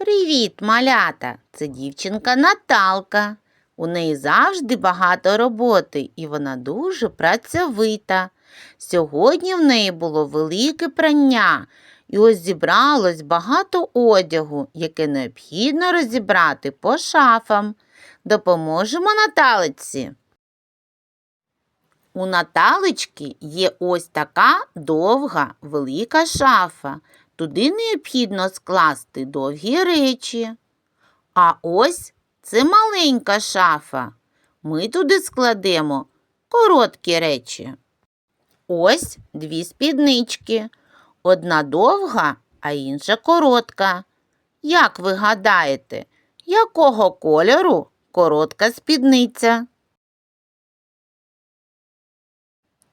Привіт, малята! Це дівчинка Наталка. У неї завжди багато роботи, і вона дуже працьовита. Сьогодні в неї було велике прання, і ось зібралось багато одягу, яке необхідно розібрати по шафам. Допоможемо Наталиці. У Наталечки є ось така довга велика шафа. Туди необхідно скласти довгі речі. А ось це маленька шафа. Ми туди складемо короткі речі. Ось дві спіднички. Одна довга, а інша коротка. Як ви гадаєте, якого кольору коротка спідниця?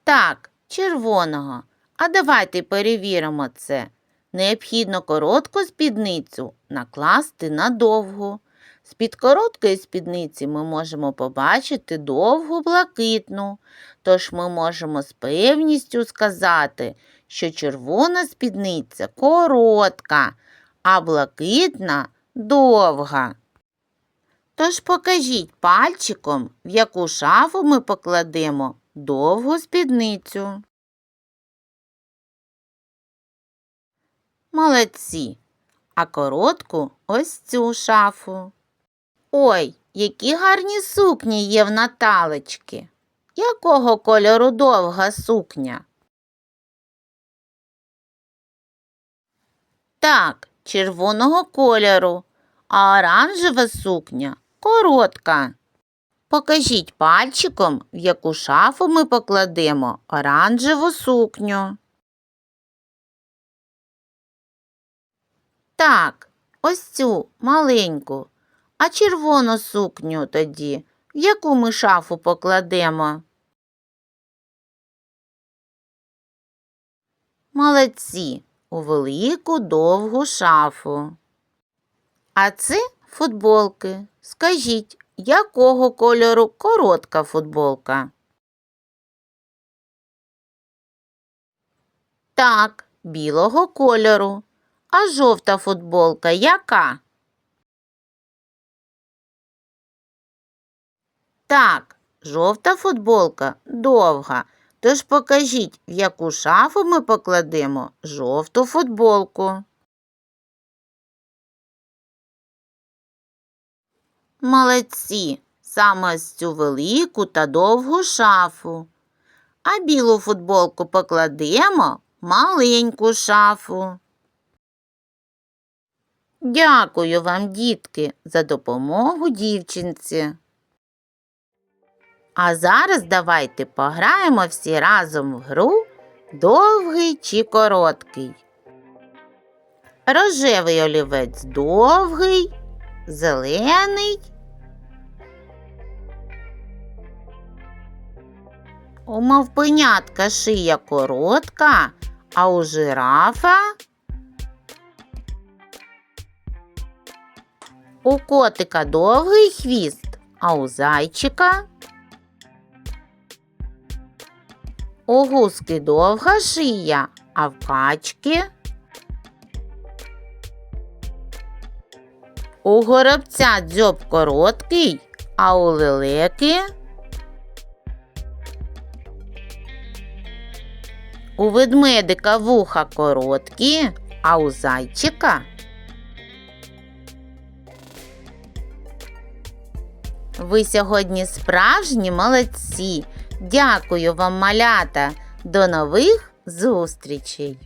Так, червоного. А давайте перевіримо це. Необхідно коротку спідницю накласти на довгу. З-під короткої спідниці ми можемо побачити довгу блакитну, тож ми можемо з певністю сказати, що червона спідниця коротка, а блакитна довга. Тож покажіть пальчиком, в яку шафу ми покладемо довгу спідницю. Молодці. А коротку ось цю шафу. Ой, які гарні сукні є в Наталечки. Якого кольору довга сукня? Так, червоного кольору, а оранжева сукня коротка. Покажіть пальчиком, в яку шафу ми покладемо оранжеву сукню. Так, ось цю маленьку. А червону сукню тоді, в яку ми шафу покладемо? Молодці, у велику довгу шафу. А це футболки. Скажіть, якого кольору коротка футболка? Так, білого кольору. А жовта футболка яка? Так, жовта футболка довга. Тож покажіть, в яку шафу ми покладемо жовту футболку. Молодці, саме ось цю велику та довгу шафу. А білу футболку покладемо в маленьку шафу. Дякую вам, дітки, за допомогу дівчинці. А зараз давайте пограємо всі разом в гру довгий чи короткий. Рожевий олівець довгий, зелений. У мавпенятка шия коротка, а у жирафа У котика довгий хвіст, а у зайчика у гуски довга шия, а в качки у горобця дзьоб короткий, а у лелеки у ведмедика вуха короткі, а у зайчика Ви сьогодні справжні молодці. Дякую вам, малята. До нових зустрічей!